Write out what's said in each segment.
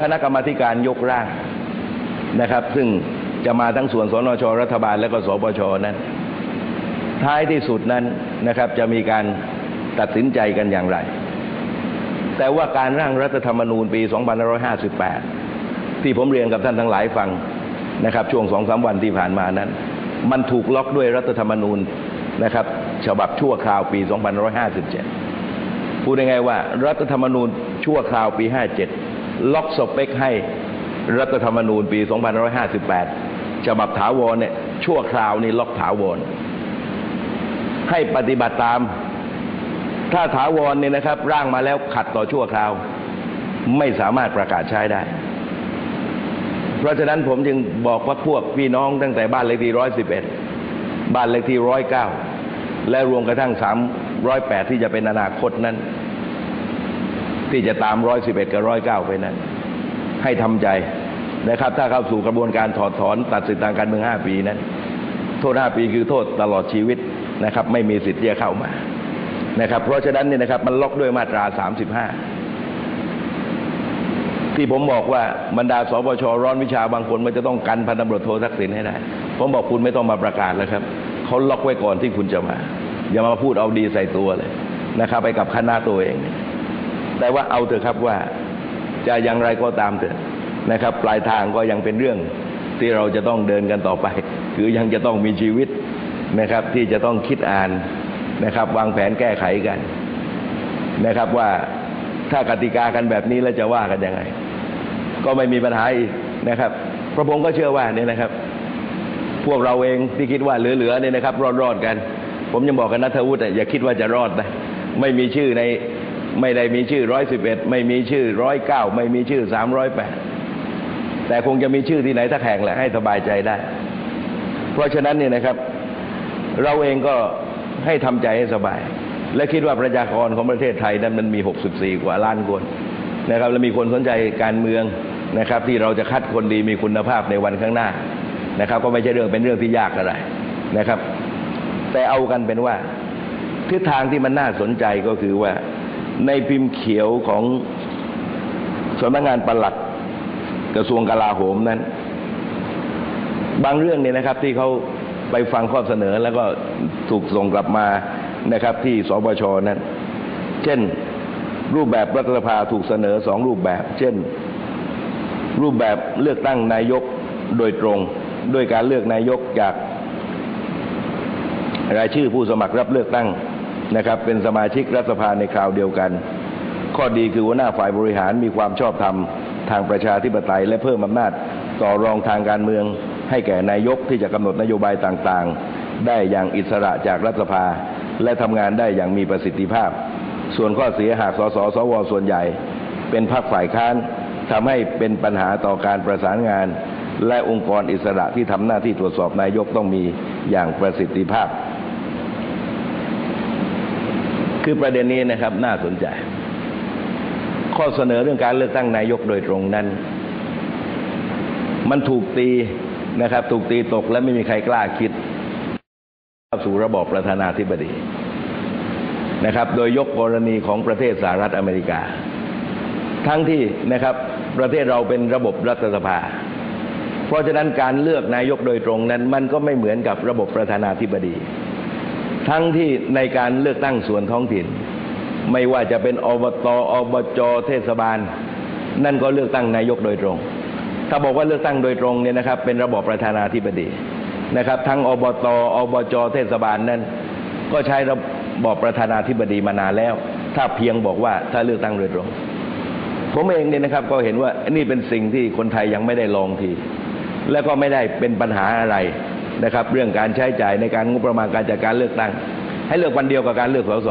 คณะกรรมาการยกร่างนะครับ ซึ่งจะมาทั้งส่วนสนชรัฐบาลและก็สปชนั้น ท้ายที่สุดนั้นนะครับ จะมีการตัดสินใจกันอย่างไร แต่ว่าการร่างรัฐธรรมนูญปี2558 ที่ผมเรียนกับท่านทั้งหลายฟังนะครับ ช่วงสองสามวันที่ผ่านมานั้น มันถูกล็อกด้วยรัฐธรรมนูญนะครับ ฉบับชั่วคราวปี 2557 พูดง่ายๆว่า รัฐธรรมนูญชั่วคราวปี 57 ล็อกสเปคให้รัฐธรรมนูญปี 2558 ฉบับถาวรเนี่ยชั่วคราวนี่ล็อกถาวร ให้ปฏิบัติตาม ถ้าถาวรเนี่ยนะครับ ร่างมาแล้วขัดต่อชั่วคราว ไม่สามารถประกาศใช้ได้ เพราะฉะนั้นผมจึงบอกว่าพวกพี่น้องตั้งแต่บ้านเลขที่ร้อยสิบเอ็ดบ้านเลขที่ร้อยเก้าและรวมกระทั่งสามร้อยแปดที่จะเป็นอนาคตนั้น ที่จะตามร้อยสิบเอ็ดกับร้อยเก้าไปนั้น ให้ทำใจนะครับ ถ้าเข้าสู่กระบวนการถอดถอนตัดสิทธิทางการเมืองห้าปีนั้น โทษห้าปีคือโทษตลอดชีวิตนะครับ ไม่มีสิทธิ์ที่จะเข้ามานะครับ เพราะฉะนั้นเนี่ยนะครับมันล็อกด้วยมาตราสามสิบห้าที่ผมบอกว่าบรรดาสปชร้อนวิชาบางคนมันจะต้องกันพันตำรวจโททักษิณให้ได้ ผมบอกคุณไม่ต้องมาประกาศแล้วครับเขาล็อกไว้ก่อนที่คุณจะมา อย่ามาพูดเอาดีใส่ตัวเลยนะครับ ไปกับคณะตัวเอง แต่ว่าเอาเถอะครับว่าจะอย่างไรก็ตามเถอะนะครับ ปลายทางก็ยังเป็นเรื่องที่เราจะต้องเดินกันต่อไป คือยังจะต้องมีชีวิตนะครับ ที่จะต้องคิดอ่านนะครับ วางแผนแก้ไขกันนะครับว่าถ้ากติกากันแบบนี้แล้วจะว่ากันยังไง ก็ไม่มีปัญหาอีกนะครับพระพงศ์ก็เชื่อว่าเนี่ยนะครับ พวกเราเองที่คิดว่าเหลือๆเนี่ยนะครับ รอดๆกัน ผมยังบอกกันนัทวุฒิอย่าคิดว่าจะรอดนะไม่มีชื่อใน ไม่ได้มีชื่อร้อยสิบเอ็ดไม่มีชื่อร้อยเก้าไม่มีชื่อสามร้อยแปดแต่คงจะมีชื่อที่ไหนถ้าแข่งแหละให้สบายใจได้ เพราะฉะนั้นเนี่ยนะครับ เราเองก็ให้ทำใจให้สบาย และคิดว่าประชากรของประเทศไทยนั้นมันมี 64 กว่าล้านคนนะครับและมีคนสนใจการเมืองนะครับ ที่เราจะคัดคนดีมีคุณภาพในวันข้างหน้านะครับ ก็ไม่ใช่เรื่องเป็นเรื่องที่ยากอะไรนะครับ แต่เอากันเป็นว่าทิศทางที่มันน่าสนใจก็คือว่า ในพิมพ์เขียวของสำนักงานปลัดกระทรวงกลาโหมนั้น บางเรื่องเนี่ยนะครับที่เขาไปฟังข้อเสนอแล้วก็ถูกส่งกลับมานะครับ ที่สบชนั้น เช่น รูปแบบรัฐสภาถูกเสนอสองรูปแบบ เช่น รูปแบบเลือกตั้งนายกโดยตรงด้วยการเลือกนายกจากรายชื่อผู้สมัครรับเลือกตั้ง นะครับเป็นสมาชิกรัฐสภาในคราวเดียวกัน ข้อดีคือหัวหน้าฝ่ายบริหารมีความชอบธรรมทางประชาธิปไตย และเพิ่มอำนาจต่อรองทางการเมือง ให้แก่นายกที่จะกำหนดนโยบายต่างๆ ได้อย่างอิสระจากรัฐสภา และทำงานได้อย่างมีประสิทธิภาพ ส่วนข้อเสียหากสสสวส่วนใหญ่ เป็นพรรคฝ่ายค้านทำให้เป็นปัญหาต่อการประสานงาน และองค์กรอิสระที่ทำหน้าที่ตรวจสอบนายกต้องมีอย่างประสิทธิภาพ คือประเด็นนี้นะครับน่าสนใจ ข้อเสนอเรื่องการเลือกตั้งนายกโดยตรงนั้น มันถูกตีนะครับ ถูกตีตกและไม่มีใครกล้าคิดเข้าสู่ระบอบประธานาธิบดีนะครับ โดยยกกรณีของประเทศสหรัฐอเมริกา ทั้งที่นะครับประเทศเราเป็นระบบรัฐสภา เพราะฉะนั้นการเลือกนายกโดยตรงนั้น มันก็ไม่เหมือนกับระบบประธานาธิบดี ทั้งที่ในการเลือกตั้งส่วนท้องถิ่น ไม่ว่าจะเป็นอบตอบจเทศบาล นั่นก็เลือกตั้งนายกโดยตรง ถ้าบอกว่าเลือกตั้งโดยตรงเนี่ยนะครับ เป็นระบบประธานาธิบดีนะครับ ทั้งอบตอบจเทศบาลนั้นก็ใช้ระบอบประธานาธิบดีมานานแล้ว ถ้าเพียงบอกว่าถ้าเลือกตั้งโดยตรง ผมเองเนี่ยนะครับก็เห็นว่านี่เป็นสิ่งที่คนไทยยังไม่ได้ลองที และก็ไม่ได้เป็นปัญหาอะไร นะครับ เรื่องการใช้จ่ายในการงบประมาณการจัดการเลือกตั้ง ให้เลือกวันเดียวกับการเลือกสส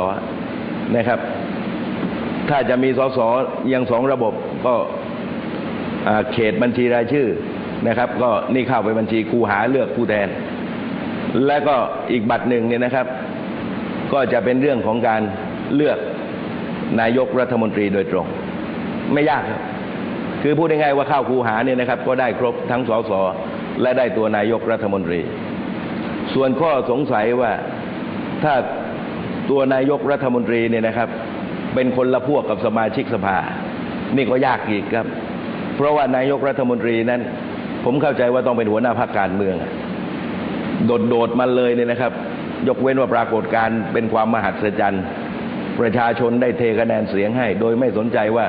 นะครับ ถ้าจะมีสสยังสองระบบก็เขตบัญชีรายชื่อนะครับ ก็นี่เข้าไปบัญชีคูหาเลือกผู้แทน และก็อีกบัตรหนึ่งเนี่ยนะครับ ก็จะเป็นเรื่องของการเลือกนายกรัฐมนตรีโดยตรง ไม่ยากครับคือพูดง่ายๆว่าเข้าคูหาเนี่ยนะครับ ก็ได้ครบทั้งสส และได้ตัวนายกรัฐมนตรี ส่วนข้อสงสัยว่าถ้าตัวนายกรัฐมนตรีเนี่ยนะครับ เป็นคนละพวกกับสมาชิกสภา นี่ก็ยากอีกครับ เพราะว่านายกรัฐมนตรีนั้น ผมเข้าใจว่าต้องเป็นหัวหน้าพรรคการเมืองอะโดดมาเลยเนี่ยนะครับ ยกเว้นว่าปรากฏการเป็นความมหัศจรรย์ ประชาชนได้เทคะแนนเสียงให้ โดยไม่สนใจว่า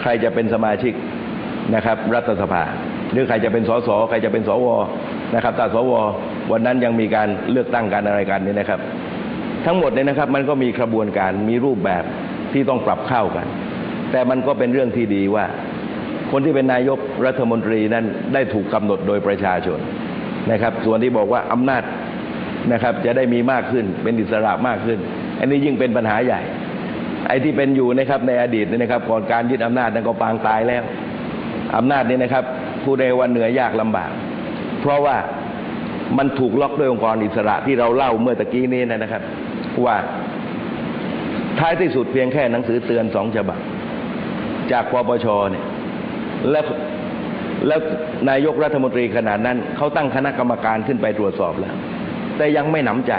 ใครจะเป็นสมาชิกนะครับ รัฐสภา หรือใครจะเป็นสสใครจะเป็นสวนะครับถ้าสววันนั้นยังมีการเลือกตั้งการอะไรกันนี่นะครับ ทั้งหมดเนี่ยนะครับมันก็มีกระบวนการมีรูปแบบที่ต้องปรับเข้ากัน แต่มันก็เป็นเรื่องที่ดีว่า คนที่เป็นนายกรัฐมนตรีนั้นได้ถูกกำหนดโดยประชาชนนะครับ ส่วนที่บอกว่าอำนาจนะครับจะได้มีมากขึ้นเป็นอิสระมากขึ้น อันนี้ยิ่งเป็นปัญหาใหญ่ ไอ้ที่เป็นอยู่นะครับในอดีตนะครับก่อนการยึดอำนาจนั้นก็ปางตายแล้วอำนาจนี้นะครับ ผู้ใดว่าเหนื่อยยากลำบาก เพราะว่ามันถูกล็อกด้วยองค์กรอิสระที่เราเล่าเมื่อตะกี้นี้นะครับ ว่าท้ายที่สุดเพียงแค่หนังสือเตือนสองฉบับ จากปปชเนี่ยแล้วแล้วนายกรัฐมนตรีขนาดนั้น เขาตั้งคณะกรรมการขึ้นไปตรวจสอบแล้ว แต่ยังไม่หนำใจ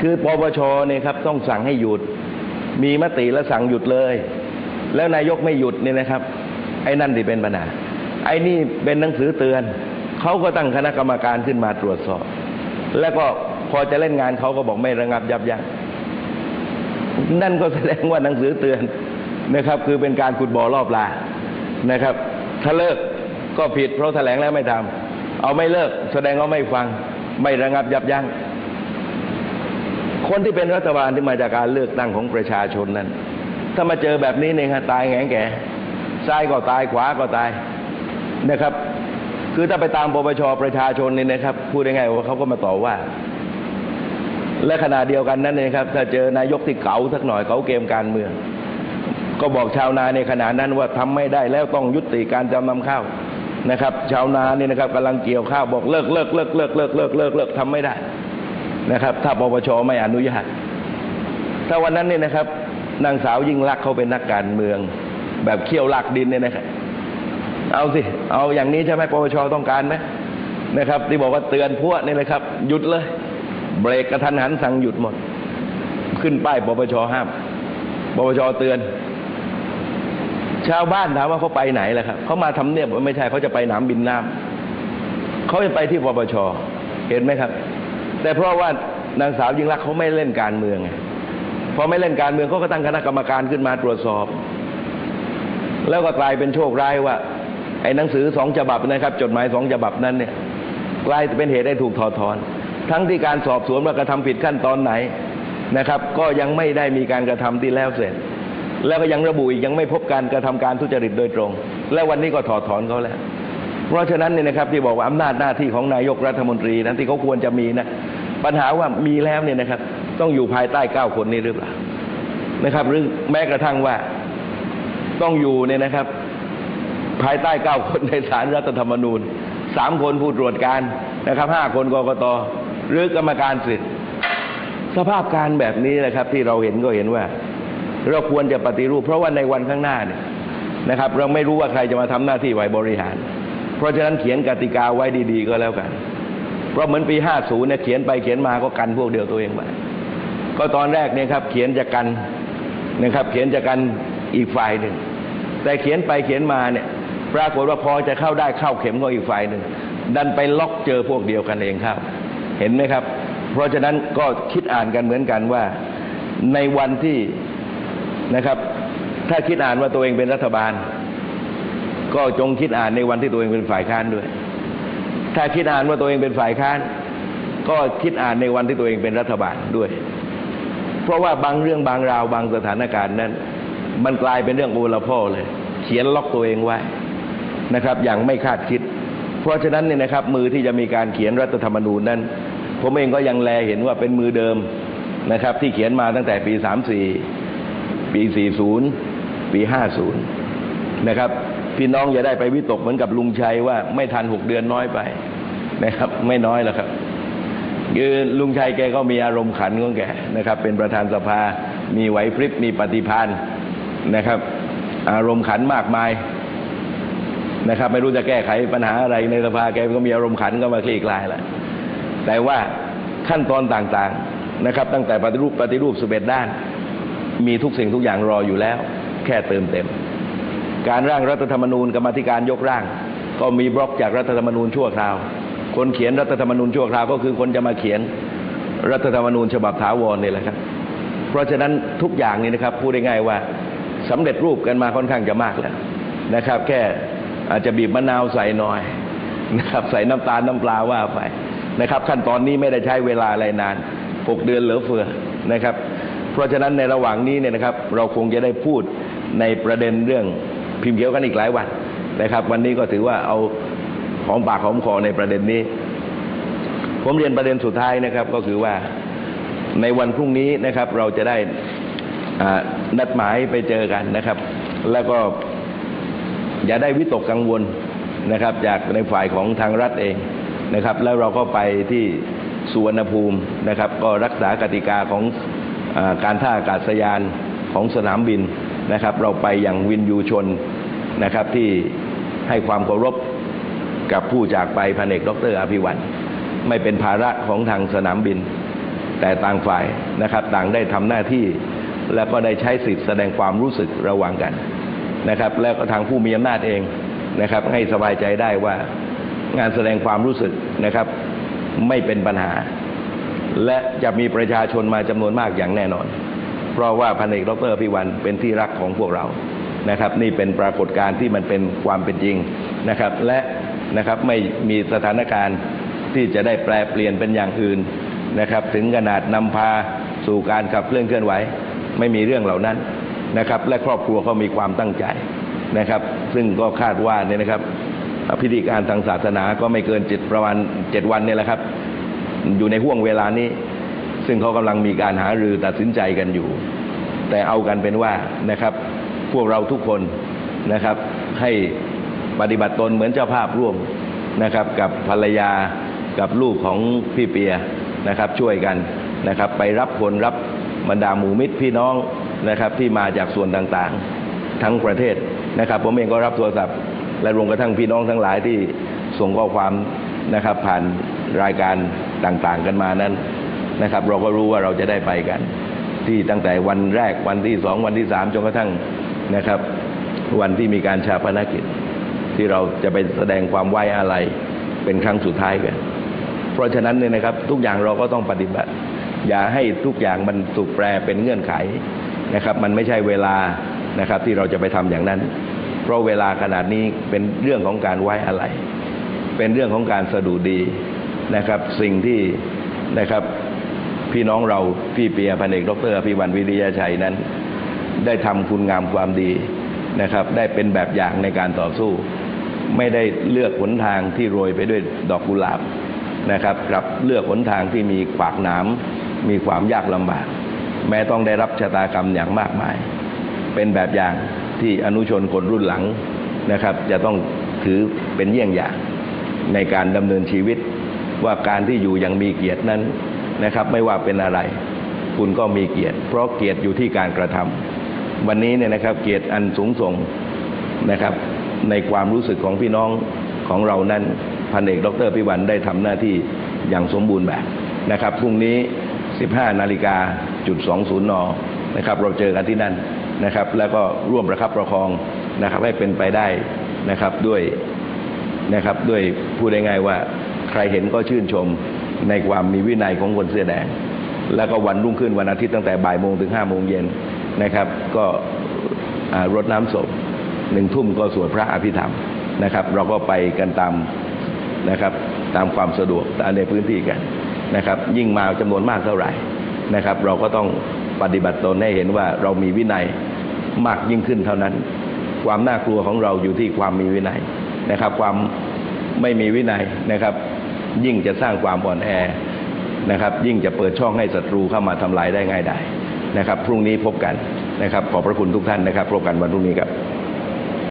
คือปปชเนี่ยครับ ต้องสั่งให้หยุด มีมติแล้วสั่งหยุดเลย แล้วนายกไม่หยุดเนี่ยนะครับ ไอ้นั่นที่เป็นปัญหาไอ้นี่เป็นหนังสือเตือน เขาก็ตั้งคณะกรรมการขึ้นมาตรวจสอบ แล้วก็พอจะเล่นงานเขาก็บอกไม่ระงับยับยั้งนั่นก็แสดงว่าหนังสือเตือนนะครับ คือเป็นการขุดบ่อรอบลานะครับ ถ้าเลิกก็ผิดเพราะแถลงแล้วไม่ทำเอาไม่เลิก แสดงว่าไม่ฟัง ไม่ระงับยับยั้งคนที่เป็นรัฐบาลที่มาจากการเลือกตั้งของประชาชนนั้น ถ้ามาเจอแบบนี้เนี่ยครับตายแง่แก่ ซ้ายก็ตายขวาก็ตายนะครับ คือถ้าไปตามปปชประชาชนนี่นะครับ พูดง่ายๆว่าเขาก็มาต่อว่า และขณะเดียวกันนั้นเองครับ ถ้าเจอนายกที่เก๋าสักหน่อยเก๋าเกมการเมือง ก็บอกชาวนาในขณะนั้นว่าทำไม่ได้แล้วต้องยุติการจำนำข้าวนะครับ ชาวนานี่นะครับกำลังเกี่ยวข้าวบอกเลิกเลิกเลิกเลิกเลิกเลิกเลิกเลิกทำไม่ได้นะครับ ถ้าปปชไม่อนุญาตถ้าวันนั้นเนี่ยนะครับนางสาวยิ่งรักเขาเป็นนักการเมือง แบบเขี้ยวลากดินเนี่ยนะครับเอาสิ เอาอย่างนี้ใช่ไหมปปชต้องการไหมนะครับ ที่บอกว่าเตือนพวกนี่เลยครับ หยุดเลย เบรกกระทันหันสั่งหยุดหมด ขึ้นป้ายปปชห้ามปปชเตือน ชาวบ้านถามว่าเขาไปไหนล่ะครับเขามาทำเนียบไม่ใช่เขาจะไปหนามบินน้ำเขาจะไปที่ปปชเห็นไหมครับ แต่เพราะว่านางสาวยิ่งรักเขาไม่เล่นการเมืองไงพอไม่เล่นการเมืองเขาก็ตั้งคณะกรรมการขึ้นมาตรวจสอบ แล้วก็กลายเป็นโชคร้ายว่า ไอ้หนังสือสองฉบับนะครับ จดหมายสองฉบับนั้นเนี่ยกลายเป็นเหตุให้ถูกถอดถอน ทั้งที่การสอบสวนว่ากระทำผิดขั้นตอนไหนนะครับ ก็ยังไม่ได้มีการกระทำที่แล้วเสร็จ แล้วก็ยังระบุอีกยังไม่พบการกระทำการทุจริตโดยตรง และวันนี้ก็ถอดถอนเขาแล้ว เพราะฉะนั้นเนี่ยนะครับที่บอกว่าอำนาจหน้าที่ของนายกรัฐมนตรีนั้นที่เขาควรจะมีนะปัญหาว่ามีแล้วเนี่ยนะครับ ต้องอยู่ภายใต้เก้าคนนี้หรือเปล่านะครับ หรือแม้กระทั่งว่า ต้องอยู่เนี่ยนะครับ ภายใต้เก้าคนในศาลรัฐธรรมนูญสามคนผู้ตรวจการนะครับห้าคนกกตหรือกรรมการสิทธิ์สภาพการแบบนี้นะครับ ที่เราเห็นก็เห็นว่า เราควรจะปฏิรูป เพราะว่าในวันข้างหน้าเนี่ยนะครับ เราไม่รู้ว่าใครจะมาทำหน้าที่ไว้บริหาร เพราะฉะนั้นเขียนกติกาไว้ดี ๆ ก็แล้วกัน เพราะเหมือนปี 50เนี่ยเขียนไปเขียนมาก็กันพวกเดียวตัวเองไปก็ตอนแรกเนี่ยครับ เขียนจะกันนะครับ เขียนจะกันอีกฝ่ายหนึ่ง แต่เขียนไปเขียนมาเนี่ยปรากฏว่าพอจะเข้าได้เข้าเข็มของอีกฝ่ายหนึ่งดันไปล็อกเจอพวกเดียวกันเองครับ เห็นไหมครับ เพราะฉะนั้นก็คิดอ่านกันเหมือนกันว่าในวันที่นะครับ ถ้าคิดอ่านว่าตัวเองเป็นรัฐบาล ก็จงคิดอ่านในวันที่ตัวเองเป็นฝ่ายค้านด้วย ถ้าคิดอ่านว่าตัวเองเป็นฝ่ายค้าน ก็คิดอ่านในวันที่ตัวเองเป็นรัฐบาลด้วย เพราะว่าบางเรื่องบางราวบางสถานการณ์นั้น มันกลายเป็นเรื่องโอละพ่อเลย เขียนล็อกตัวเองไว้นะครับ อย่างไม่คาดคิด เพราะฉะนั้นเนี่ยนะครับ มือที่จะมีการเขียนรัฐธรรมนูญนั้น ผมเองก็ยังแลเห็นว่าเป็นมือเดิมนะครับ ที่เขียนมาตั้งแต่ปี 34 ปี 40 ปี 50 นะครับ พี่น้องอย่าได้ไปวิตกเหมือนกับลุงชัยว่าไม่ทันหกเดือนน้อยไปนะครับ ไม่น้อยแล้วครับคือลุงชัยแกก็มีอารมณ์ขันของแกนะครับ เป็นประธานสภา มีไหวพริบมีปฏิภาณ นะครับ อารมณ์ขันมากมายนะครับ ไม่รู้จะแก้ไขปัญหาอะไรในสภาแกก็มีอารมณ์ขันก็มาคลี่คลายแหละแต่ว่าขั้นตอนต่างๆนะครับ ตั้งแต่ปฏิรูปปฏิรูปสุเบ็ดด้าน มีทุกสิ่งทุกอย่างรออยู่แล้ว แค่เติมเต็ม การร่างรัฐธรรมนูญกรรมธิการยกร่าง ก็มีบล็อกจากรัฐธรรมนูญชั่วคราว คนเขียนรัฐธรรมนูญชั่วคราวก็คือคนจะมาเขียนรัฐธรรมนูญฉบับถาวรนี่แหละครับ เพราะฉะนั้นทุกอย่างนี้นะครับพูดได้ง่ายว่า สำเร็จรูปกันมาค่อนข้างจะมากแล้วนะครับ แค่อาจจะบีบมะนาวใส่หน่อยนะครับใส่น้ำตาลน้ำปลาว่าไปนะครับ ขั้นตอนนี้ไม่ได้ใช้เวลาอะไรนานหกเดือนเหลือเฟือนะครับ เพราะฉะนั้นในระหว่างนี้เนี่ยนะครับ เราคงจะได้พูดในประเด็นเรื่องพิมพ์เขียวกันอีกหลายวันนะครับ วันนี้ก็ถือว่าเอาหอมปากหอมคอในประเด็นนี้ ผมเรียนประเด็นสุดท้ายนะครับก็คือว่าในวันพรุ่งนี้นะครับ เราจะได้ นัดหมายไปเจอกันนะครับ แล้วก็อย่าได้วิตกกังวลนะครับ จากในฝ่ายของทางรัฐเองนะครับ แล้วเราก็ไปที่สุวรรณภูมินะครับ ก็รักษากติกาของอการท่าอากาศยานของสนามบินนะครับ เราไปอย่างวินยูชนนะครับที่ให้ความเคารพกับผู้จากไปพันเอกดรอภิวันไม่เป็นภาระของทางสนามบิน แต่ต่างฝ่ายนะครับ ต่างได้ทำหน้าที่ แล้วก็ได้ใช้สิทธิ์แสดงความรู้สึกระหว่างกันนะครับ แล้วก็ทางผู้มีอำนาจเองนะครับ ให้สบายใจได้ว่างานแสดงความรู้สึกนะครับ ไม่เป็นปัญหา และจะมีประชาชนมาจำนวนมากอย่างแน่นอน เพราะว่าพันเอกดรอภิวันเป็นที่รักของพวกเรานะครับ นี่เป็นปรากฏการณ์ที่มันเป็นความเป็นจริงนะครับ และนะครับไม่มีสถานการณ์ที่จะได้แปลเปลี่ยนเป็นอย่างอื่นนะครับ ถึงขนาดนำพาสู่การขับเคลื่อนเคลื่อนไหว ไม่มีเรื่องเหล่านั้นนะครับ และครอบครัวเขามีความตั้งใจนะครับ ซึ่งก็คาดว่าเนี่ยนะครับ พิธีการทางศาสนาก็ไม่เกินเจ็ดประมาณเจ็ดวันเนี่ยแหละครับ อยู่ในห่วงเวลานี้ ซึ่งเขากำลังมีการหารือตัดสินใจกันอยู่ แต่เอากันเป็นว่านะครับ พวกเราทุกคนนะครับ ให้ปฏิบัติตนเหมือนเจ้าภาพร่วมนะครับ กับภรรยากับลูกของพี่เปียนะครับ ช่วยกันนะครับ ไปรับคนรับ บรรดาหมู่มิตรพี่น้องนะครับที่มาจากส่วนต่างๆ ทั้งประเทศนะครับผมเองก็รับโทรศัพท์ และรวมกระทั่งพี่น้องทั้งหลายที่ส่งข้อความนะครับผ่านรายการต่างๆกันมานั้นนะครับ เราก็รู้ว่าเราจะได้ไปกัน ที่ตั้งแต่วันแรกวันที่สองวันที่สามจนกระทั่งนะครับ วันที่มีการชาปนกิจ ที่เราจะไปแสดงความไว้อาลัยเป็นครั้งสุดท้ายกัน เพราะฉะนั้นเนี่ยนะครับทุกอย่างเราก็ต้องปฏิบัติ อย่าให้ทุกอย่างมันถูกแปลเป็นเงื่อนไขนะครับ มันไม่ใช่เวลานะครับที่เราจะไปทำอย่างนั้น เพราะเวลาขนาดนี้เป็นเรื่องของการไว้อาลัยเป็นเรื่องของการสะดุดีนะครับ สิ่งที่นะครับพี่น้องเราพี่เปียพันเอกดรอภิวันวิริยชัยนั้น ได้ทำคุณงามความดีนะครับ ได้เป็นแบบอย่างในการต่อสู้ ไม่ได้เลือกหนทางที่โรยไปด้วยดอกกุหลาบนะครับกลับเลือกหนทางที่มีขวากหนาม มีความยากลำบาก แม้ต้องได้รับชะตากรรมอย่างมากมาย เป็นแบบอย่างที่อนุชนคนรุ่นหลังนะครับ จะต้องถือเป็นเยี่ยงอย่างในการดำเนินชีวิต ว่าการที่อยู่อย่างมีเกียรตินั้นนะครับ ไม่ว่าเป็นอะไร คุณก็มีเกียรติ เพราะเกียรติอยู่ที่การกระทำวันนี้เนี่ยนะครับ เกียรติอันสูงส่งนะครับ ในความรู้สึกของพี่น้องของเรานั้นพันเอกดรพิวันได้ทำหน้าที่อย่างสมบูรณ์แบบนะครับพรุ่งนี้ 15นาฬิกาจุด20นนะครับเราเจอกันที่นั่นนะครับ แล้วก็ร่วมประคับประคองนะครับ ให้เป็นไปได้นะครับด้วยนะครับด้วยพูดง่ายๆว่าใครเห็นก็ชื่นชมในความมีวินัยของคนเสื้อแดง แล้วก็วันรุ่งขึ้นวันอาทิตย์ตั้งแต่บ่ายโมงถึงห้าโมงเย็นนะครับ ก็อารดน้ำศพหนึ่งทุ่มก็สวดพระอภิธรรมนะครับ เราก็ไปกันตามนะครับตามความสะดวกในพื้นที่กัน นะครับ ยิ่งมาจำนวนมากเท่าไหร่นะครับ เราก็ต้องปฏิบัติตนให้เห็นว่าเรามีวินัยมากยิ่งขึ้นเท่านั้น ความน่ากลัวของเราอยู่ที่ความมีวินัยนะครับ ความไม่มีวินัยนะครับ ยิ่งจะสร้างความอ่อนแอนะครับ ยิ่งจะเปิดช่องให้ศัตรูเข้ามาทำลายได้ง่ายได้นะครับ พรุ่งนี้พบกันนะครับ ขอบพระคุณทุกท่านนะครับ พบกันวันพรุ่งนี้ครับ